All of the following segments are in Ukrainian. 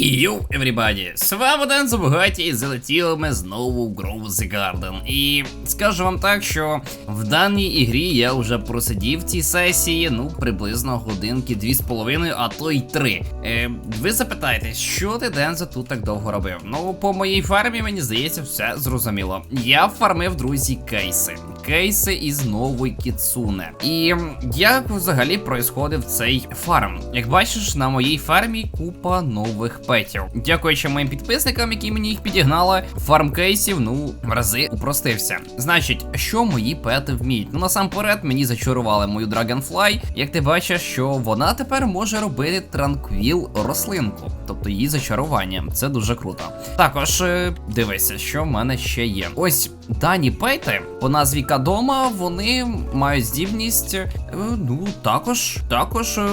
Йоу, everybody! З вами Ден Забагаті і залетіли ми знову в Grow the Garden. І скажу вам так, що в даній ігрі я вже просидів в цій сесії, ну, приблизно годинки дві з половиною, а то й три. Е, ви запитаєте, що ти Дензо тут так довго робив? Ну, по моїй фармі, мені здається, все зрозуміло. Я фармив, друзі, кейси. Кейси із нової Кіцуне. І як взагалі происходив цей фарм? Як бачиш, на моїй фермі купа нових петів. Дякуючи моїм підписникам, які мені їх підігнали, фарм кейсів, ну, в рази упростився. Значить, що мої пети вміють? Ну насамперед мені зачарували мою Dragonfly. Як ти бачиш, що вона тепер може робити транквіл рослинку, тобто її зачарування. Це дуже круто. Також е, дивися, що в мене ще є. Ось дані пейти по назві Кадома, вони мають здібність, е, ну також, також е,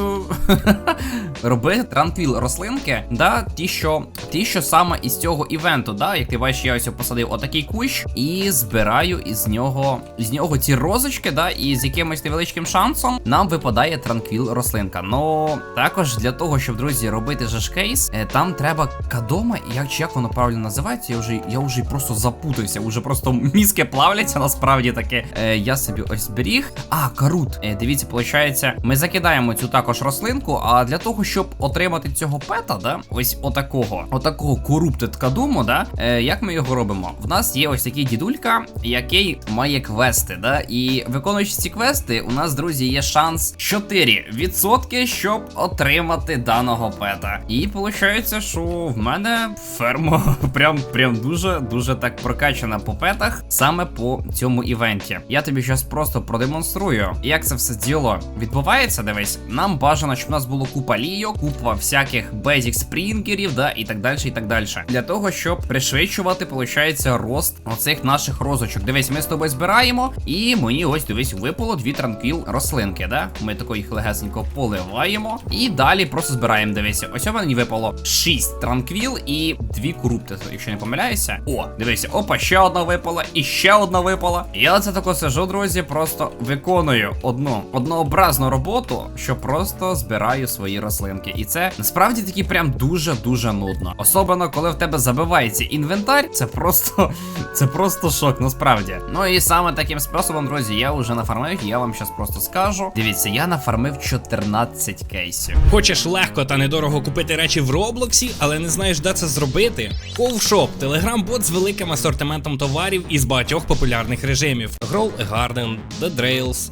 робити транквіл рослинки, да, ті, що ті, що саме із цього івенту, да, як ти бачиш, я ось посадив отакий кущ і збираю із нього з нього ці розочки, да, і з якимось невеличким шансом нам випадає транквіл рослинка. Ну також для того, щоб друзі робити же ж кейс, е, там треба кадома, як чи як воно правильно називається, я вже я вже просто запутався, вже просто мізки плавляться, насправді таке. Я собі ось зберіг. А, карут. Е, дивіться, виходить, ми закидаємо цю також рослинку, а для того, щоб отримати цього пета, да, ось отакого, отакого корруптед кадуму, да, е, як ми його робимо? В нас є ось такий дідулька, який має квести, да, і виконуючи ці квести, у нас, друзі, є шанс 4%, щоб отримати даного пета. І виходить, що в мене ферма прям прям дуже дуже так прокачана по петах, саме по цьому івенті. Я тобі зараз просто продемонструю, як це все діло відбувається. Дивись, нам бажано, щоб у нас було купа лійок, купа всяких basic спрінгерів, да, і так далі, і так далі. Для того, щоб пришвидшувати, виходить, рост оцих наших розочок. Дивись, ми з тобою збираємо, і мені ось дивись, випало дві транквіл рослинки. Да? Ми тако їх легесенько поливаємо. І далі просто збираємо. Дивися, ось мені випало 6 транквіл і дві корупти, якщо не помиляюся. О, дивися, опа, ще одна випала, і ще одна випала. Я оце тако сижу, друзі, просто виконую одну однообразну роботу, що просто збираю свої рослинки. І це насправді таки прям дуже-дуже нудно. Особливо, коли в тебе забивається інвентар, це просто це просто шок, насправді. Ну і саме таким способом, друзі, я вже нафармив, я вам щас просто скажу. Дивіться, я нафармив 14 кейсів. Хочеш легко та недорого купити речі в Роблоксі, але не знаєш, де це зробити? Ковшоп телеграм-бот з великим асортиментом товарів із багатьох популярних режимів: Grow a Garden, The Drails,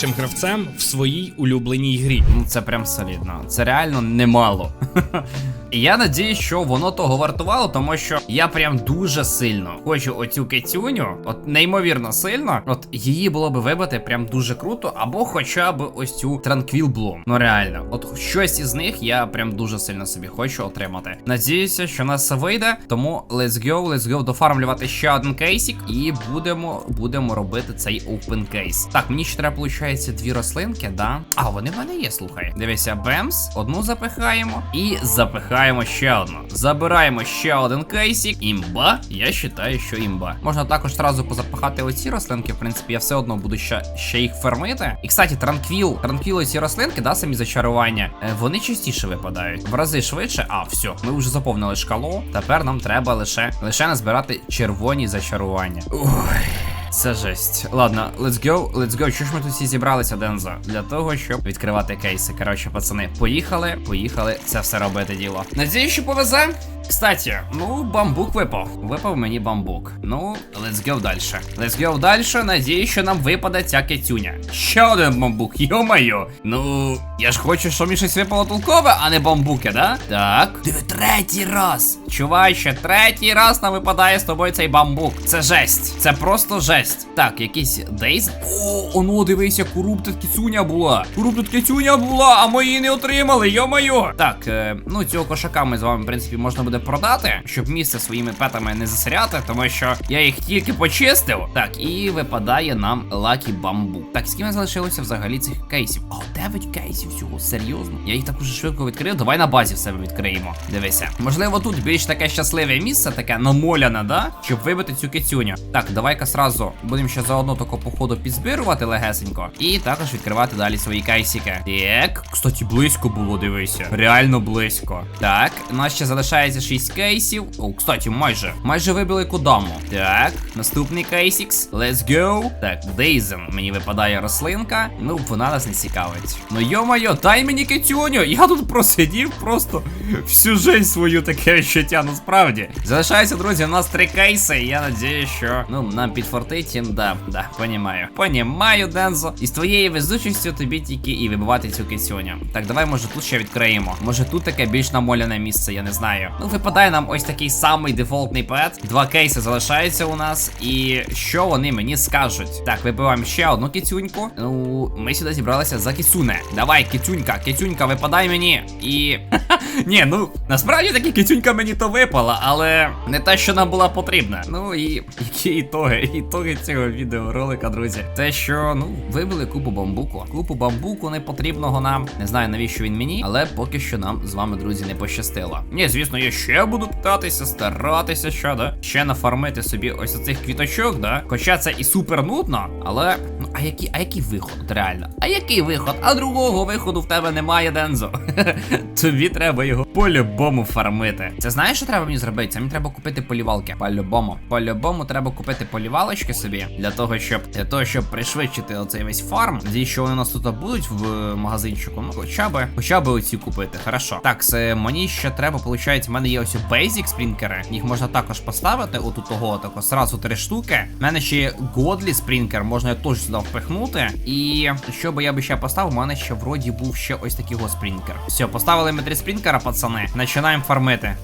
гравцем в своїй улюбленій грі. Ну це прям солідно. Це реально немало. Я надію, що воно того вартувало, тому що я прям дуже сильно хочу оцю кицюню, от неймовірно сильно. От її було би вибити прям дуже круто, або хоча б ось цю Транквіл Блум. Ну реально, от щось із них я прям дуже сильно собі хочу отримати. Надіюся, що нас вийде. Тому let's go, let's go дофармлювати ще один кейсик, і будемо будемо робити цей open кейс. Так, мені ще треба, виходить, дві рослинки, да? А, вони в мене є, слухай. Дивися, бемс, одну запихаємо і запихаємо ще одну. Забираємо ще один кейсик. Імба. Я вважаю, що імба. Можна також одразу позапихати оці рослинки. В принципі, я все одно буду ще, ще їх фермити. І кстати, транквіл, транквіл ці рослинки, да, самі зачарування, е, вони частіше випадають. В рази швидше. А, все, ми вже заповнили шкалу. Тепер нам треба лише лише назбирати червоні зачарування. Ой. Це жесть. Ладно, let's go, let's go. Що ж ми тут всі зібралися, Дензо? Для того, щоб відкривати кейси. Коротше, пацани, поїхали, поїхали це все робити діло. Надіюсь, що повезе. Кстати, ну, бамбук випав. Випав мені бамбук. Ну, let's go далі. Let's go далі. Надіюсь, що нам випаде ця кицюня. Ще один бамбук, йо-моє. Ну, я ж хочу, щоб мені щось випало толкове, а не бамбуки, да? Так. Диви, третій раз. Чуваче, третій раз нам випадає з тобою цей бамбук. Це жесть. Це просто жесть. Так, якийсь дейз. О, оно, дивися, коруптед кицюня була. Коруптед кицюня була, а мої не отримали, йо-моє. Так, е, ну цього кошака ми з вами, в принципі, можна буде продати, щоб місце своїми петами не засоряти, тому що я їх тільки почистив. Так, і випадає нам лакі бамбу. Так, скільки залишилося взагалі цих кейсів? О, 9 кейсів всього, серйозно. Я їх так уже швидко відкрив. Давай на базі в себе відкриємо. Дивися. Можливо, тут більш таке щасливе місце, таке намоляне, да? Щоб вибити цю кицюню. Так, давай-ка сразу будемо ще заодно тако походу підзбирувати легесенько. І також відкривати далі свої кейсики. Так, кстати, близько було, дивися. Реально близько. Так, у нас ще залишається 6 кейсів. О, кстати, майже. Майже вибили кудаму. Так, наступний кейсікс. Let's go. Так, Дейзен. Мені випадає рослинка. Ну, вона нас не цікавить. Ну йо-моє, дай мені кицюню. Я тут просидів просто всю жизнь свою таке відчуття, насправді. Залишається, друзі, у нас три кейси. і Я надію, що ну нам підфартить. їм, Да, да, понімаю. Понімаю, Дензо. І з твоєю везучістю тобі тільки і вибивати цю кицюню. Так, давай, може, тут ще відкриємо. Може, тут таке більш намоляне місце, я не знаю. Ну, випадає нам ось такий самий дефолтний пет. Два кейси залишаються у нас. І що вони мені скажуть? Так, вибиваємо ще одну кицюньку. Ну, ми сюди зібралися за кицюне. Давай, кицюнька, кицюнька, випадай мені. І. Ні, ну насправді таки кицюнька мені то випала, але не те, що нам була потрібна. Ну і які ітоги? Ітоги цього відеоролика, друзі. Те, що ну вибили купу бамбуку. Купу бамбуку непотрібного нам. Не знаю навіщо він мені, але поки що нам з вами, друзі, не пощастило. Ні, звісно, я ще буду питатися, старатися, що да? Ще нафармити собі ось оцих квіточок, да? Хоча це і супер нудно, але ну а який, а який виход, реально? А який виход? А другого виходу в тебе немає, Дензо. Тобі треба його по-любому фармити. Це знаєш, що треба мені зробити? Це мені треба купити полівалки. По-любому. По-любому треба купити полівалочки собі для того, щоб для того, щоб пришвидшити оцей весь фарм. Зі що вони у нас тут будуть в магазинчику. Ну, хоча би, хоча би оці купити. Хорошо. Так, це мені ще треба, виходить, в мене є ось basic спрінкери. Їх можна також поставити. Отут того, тако сразу три штуки. У мене ще є Godly спрінкер, можна його теж сюди впихнути. І що би я би ще поставив, у мене ще вроді був ще ось такий спрінкер. Все, поставили ми три спрінкера, пацани. Починаємо фармити.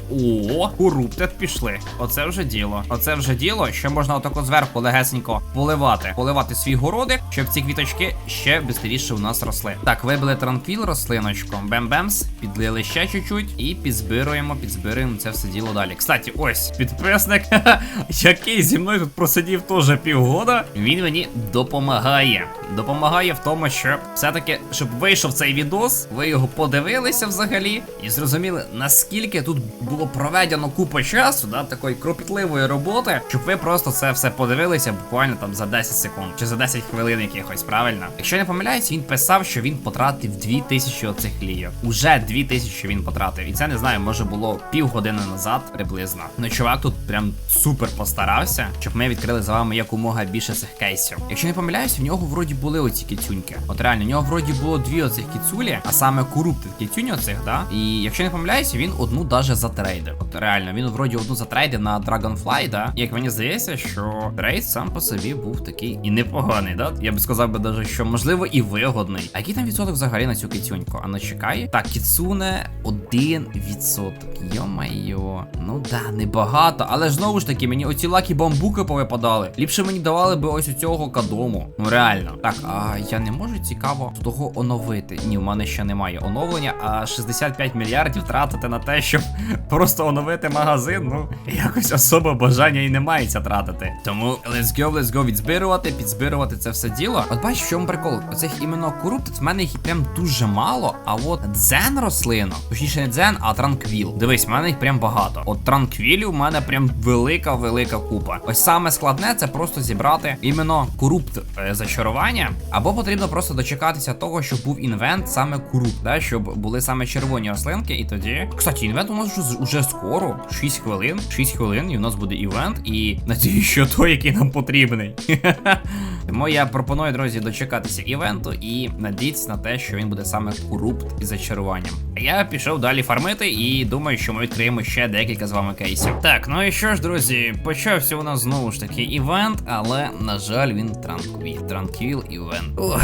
О, коруптед пішли. Оце вже діло. Оце вже діло. Ще можна отако зверху легесенько поливати. Поливати свій городик, щоб ці квіточки ще швидше у нас росли. Так, вибили транквіл рослиночку. Бем-бемс, підлили ще чуть-чуть і підзбируємо, підзбируємо це все діло далі. Кстати, ось підписник, який зі мною тут просидів теж півгода. Він мені допомагає. Допомагає в тому, що все-таки, щоб вийшов цей відос, ви його подивилися взагалі і зрозуміли, наскільки тут було проведено купа часу, да, такої кропітливої роботи, щоб ви просто це все подивилися буквально там за 10 секунд чи за 10 хвилин якихось, правильно? Якщо не помиляюсь, він писав, що він потратив 2000 оцих лійок. Уже 2000 він потратив. І це не знаю, може було півгодини назад приблизно. Ну чувак тут прям супер постарався, щоб ми відкрили з вами якомога більше цих кейсів. Якщо не помиляюсь, в нього вроді були оці кіцюньки. От реально, в нього вроді було дві оцих кіцулі, а саме куруптив кіцюнь оцих, да? І якщо не помиляюся, він одну даже затрейдив. От реально, він вроді одну затрейдив на Dragonfly, да? Як мені здається, що трейд сам по собі був такий і непоганий, да? Я би сказав би даже, що можливо і вигодний. А який там відсоток взагалі на цю кіцюньку? А ну чекай. Так, кіцуне один відсоток. Йо-майо. Ну да, небагато. Але ж знову ж таки, мені оці лакі бамбуки повипадали. Ліпше мені давали би ось у цього кадому. Ну реально. Так, а я не можу цікаво того оновити. Ні, в мене ще немає оновлення, а 65 мільярдів тратити на те, щоб просто оновити магазин. Ну, якось особо бажання і не мається тратити. Тому let's go, let's go відзбирувати, підзбирувати це все діло. От бачиш, в чому прикол? Оцих іменно куруптиць в мене їх прям дуже мало. А от дзен рослинок, точніше не дзен, а транквіл. Дивись, в мене їх прям багато. От транквілів в мене прям велика, велика купа. Ось саме складне це просто зібрати іменно курупт е, зачарування. Або потрібно просто дочекатися того, щоб був інвент саме курупт, да, щоб були саме червоні рослинки, і тоді. Кстати, інвент у нас вже, уже скоро. 6 хвилин. 6 хвилин, і у нас буде івент. І надію, що той, який нам потрібний. Тому я пропоную, друзі, дочекатися івенту і надіятися на те, що він буде саме курупт із зачаруванням. Я пішов далі фармити і думаю, що ми відкриємо ще декілька з вами кейсів. Так, ну і що ж, друзі, почався у нас знову ж таки івент, але на жаль, він транквіл. Транквіл івент. Ой.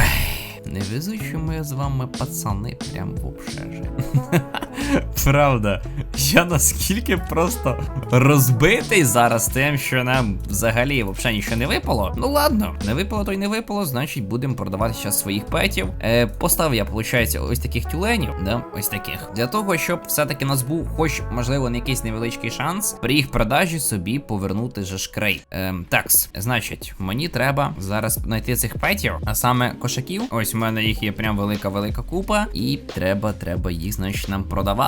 Невезучі ми з вами пацани, прям вообще же. Правда, я наскільки просто розбитий зараз тим, що нам взагалі взагалі нічого не випало. Ну ладно, не випало, то й не випало, значить будемо продавати зараз своїх петів. Е, поставив я, виходить, ось таких тюленів, да, ось таких. Для того, щоб все-таки у нас був, хоч, можливо, не якийсь невеличкий шанс, при їх продажі собі повернути же ж крейт. Ем, такс, значить, мені треба зараз знайти цих петів, а саме кошаків. Ось у мене їх є прям велика-велика купа, і треба, треба їх, значить, нам продавати.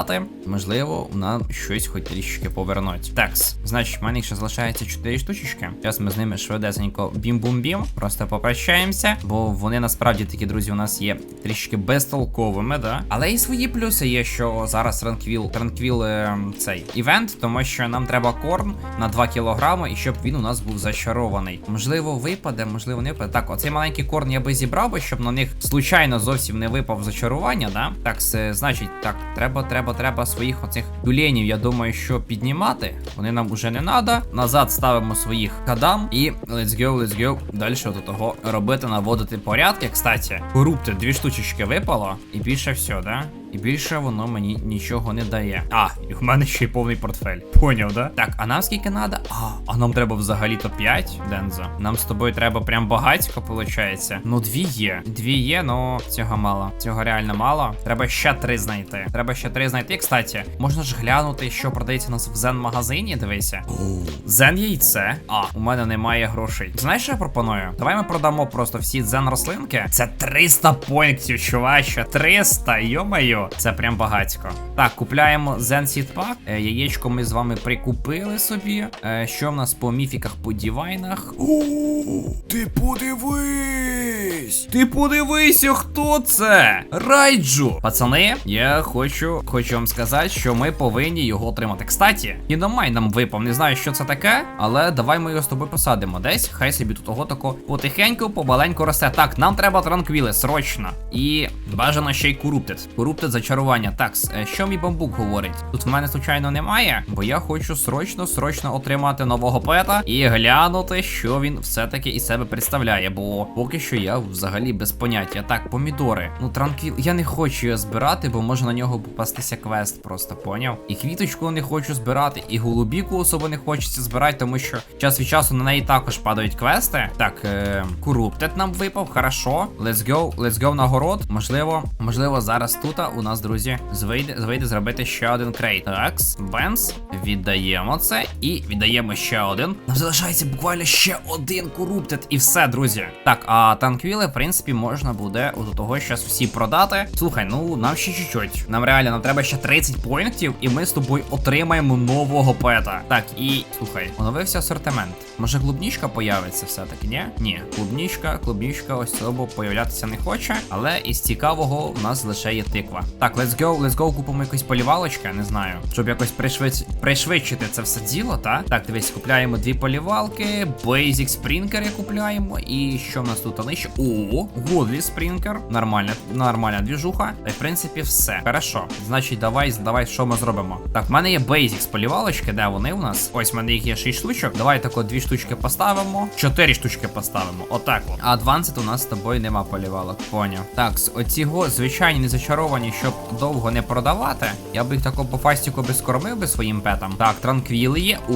Можливо, нам щось хоч трішки повернуть. Такс, значить, в мене ще залишається 4 штучечки. Зараз ми з ними швидесенько бім-бум-бім. Просто попрощаємося, бо вони насправді такі друзі у нас є трішки безтолковими, да. Але і свої плюси є, що зараз ранквіл, ранквіл е, цей івент, тому що нам треба корм на 2 кілограми, і щоб він у нас був зачарований. Можливо, випаде, можливо, не випаде. Так, оцей маленький корн я би зібрав би, щоб на них случайно зовсім не випав зачарування, да? Так, це, значить, так, треба, треба, треба своїх оцих тюленів, я думаю, що піднімати. Вони нам уже не треба. Назад ставимо своїх кадам і let's go, let's go. Далі от того робити, наводити порядки. Кстати, корупти дві штучечки випало, і більше все, да? І більше воно мені нічого не дає. А, і в мене ще й повний портфель. Поняв, да? Так, а нам скільки надо? А, а нам треба взагалі-то 5, Дензо. Нам з тобою треба прям багатько, виходить. Ну, дві є. Дві є, ну цього мало. Цього реально мало. Треба ще три знайти. Треба ще три знайти. І, Кстати, можна ж глянути, що продається у нас в зен-магазині. Дивися. Зен яйце. А, у мене немає грошей. Знаєш, що я пропоную? Давай ми продамо просто всі дзен рослинки. Це 300 поінтів, чуваче. 300, Це прям багатько. Так, купляємо Zen Seed Pack. Е, яєчко ми з вами прикупили собі. Е, що в нас по міфіках, по дівайнах? О, ти подивись! Ти подивися, хто це? Райджу! Пацани, я хочу, хочу вам сказати, що ми повинні його отримати. Кстати, Кіномай нам випав. Не знаю, що це таке, але давай ми його з тобою посадимо десь. Хай собі тут того тако потихеньку, помаленьку росте. Так, нам треба транквіли, срочно. І бажано ще й куруптед. Куруптед зачарування. Так, е, що мій бамбук говорить? Тут в мене, звичайно, немає, бо я хочу срочно, срочно отримати нового пета і глянути, що він все-таки із себе представляє. Бо поки що я взагалі без поняття. Так, помідори. Ну, транквіл. Я не хочу його збирати, бо може на нього попастися квест, просто поняв. І квіточку не хочу збирати, і голубіку особо не хочеться збирати, тому що час від часу на неї також падають квести. Так, е, куруптет нам випав, хорошо. Let's go, let's go на город. Можливо, можливо, зараз тут у нас, друзі, звийде, звийде зробити ще один крейт. Такс, бенс, віддаємо це і віддаємо ще один. Нам залишається буквально ще один куруптет, і все, друзі. Так, а танквіли, в принципі, можна буде до того щас всі продати. Слухай, ну нам ще чуть-чуть. Нам реально нам треба ще 30 поінтів, і ми з тобою отримаємо нового пета. Так, і слухай, оновився асортимент. Може клубнічка появиться все-таки, ні? Ні, клубнічка, клубнічка ось цього появлятися не хоче, але із цікавого в нас лише є тиква. Так, let's go, let's go, купимо якусь полівалочка, не знаю, щоб якось пришвидш... пришвидшити це все діло, та? Так, дивись, купляємо дві полівалки, Basic Sprinkler купляємо, і що в нас тут нижче? О, Godly Sprinkler, нормальна, нормальна двіжуха. Та й в принципі все. Хорошо. Значить, давай, давай, що ми зробимо? Так, в мене є Basics полівалочки, де вони у нас? Ось в мене їх є 6 штучок. Давай тако дві штучки поставимо. 4 штучки поставимо. Отак от. А Advanced у нас з тобою нема полівалок. Поняв. Так, оці го звичайні не зачаровані, щоб довго не продавати. Я би їх тако по фастіку би скормив би своїм петам. Так, транквіли є. У,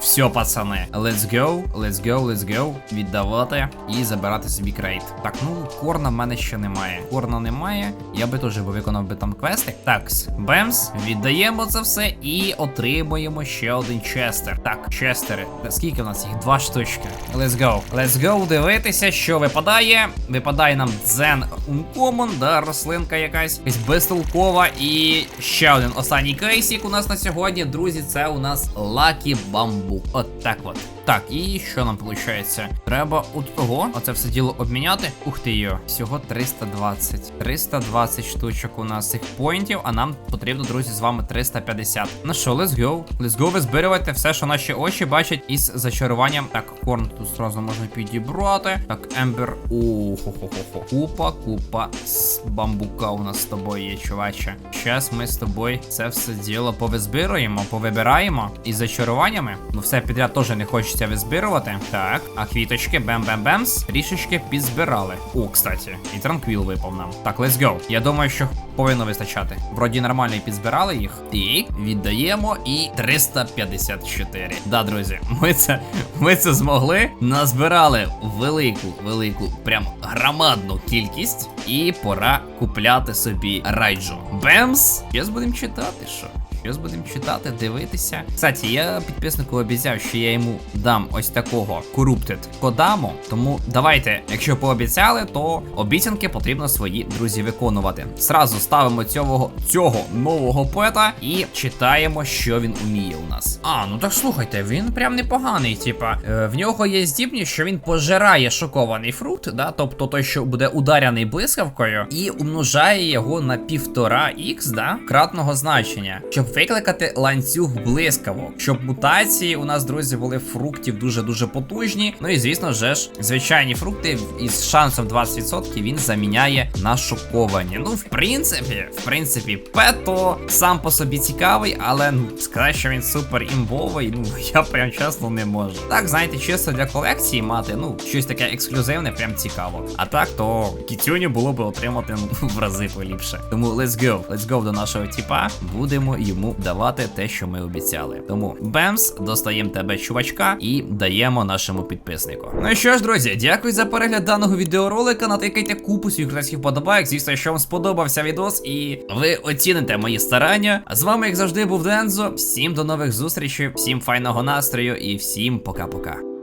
все, пацани. Let's go, let's go, let's go. Віддавати і забирати собі крейт. Так, ну корна в мене ще немає. Корна немає. Я би теж виконав би там квестик. Такс, бемс, віддаємо це все і отримуємо ще один честер. Так, честери. Скільки в нас їх? Два штучки. Let's go. Let's go дивитися, що випадає. Випадає нам дзен Uncommon, да, рослинка якась, якась безтолкова. І ще один останній кейсик у нас на сьогодні, друзі, це у нас Лакі Bamboo. От так от. Так, і що нам виходить? Треба от того, оце все діло обміняти. Ух ти йо, всього 320. 320 штучок у нас цих поінтів, а нам потрібно, друзі, з вами 350. Ну що, let's go. Let's go, визбирювати все, що наші очі бачать із зачаруванням. Так, корн тут зразу можна підібрати. Так, ембер. О, хо хо хо хо Купа, купа з бамбука у нас з тобою. є, чуваче. Щас ми з тобою це все діло повизбируємо, повибираємо. І зачаруваннями. Ну все підряд теж не хочеться визбирувати. Так, а квіточки, бем-бем-бемс, трішечки підзбирали. О, кстати, і транквіл випав нам. Так, let's go. Я думаю, що повинно вистачати. Вроді нормально підзбирали їх. І віддаємо і 354. Да, друзі, ми це, ми це змогли. Назбирали велику, велику, прям громадну кількість. І пора купляти собі райджу. Бемс! Зараз будемо читати, що? Щось будемо читати, дивитися. Кстати, я підписнику обіцяв, що я йому дам ось такого Corrupted Кодаму. Тому давайте, якщо пообіцяли, то обіцянки потрібно свої друзі виконувати. Сразу ставимо цього цього нового поета і читаємо, що він уміє у нас. А, ну так слухайте, він прям непоганий. Типа, е, в нього є здібність, що він пожирає шокований фрукт, да, тобто той, що буде ударяний блискавкою, і умножає його на півтора х, да, кратного значення, щоб викликати ланцюг блискавок, щоб мутації у нас, друзі, були фруктів дуже-дуже потужні. Ну і звісно же ж, звичайні фрукти із шансом 20% він заміняє на шоковані. Ну, в принципі, в принципі, пето сам по собі цікавий, але ну сказати, що він супер імбовий, ну я прям чесно не можу. Так, знаєте, чисто для колекції мати, ну, щось таке ексклюзивне, прям цікаво. А так, то кітюню було би отримати ну, в рази поліпше. Тому let's go, let's go до нашого тіпа. Будемо йому давати те, що ми обіцяли. Тому Бемс, достаємо тебе чувачка і даємо нашому підписнику. Ну і що ж, друзі, дякую за перегляд даного відеоролика. Натикайте купу своїх красивих подобайок. Звісно, якщо вам сподобався відос і ви оціните мої старання. А з вами, як завжди, був Дензо. Всім до нових зустрічей, всім файного настрою і всім пока-пока.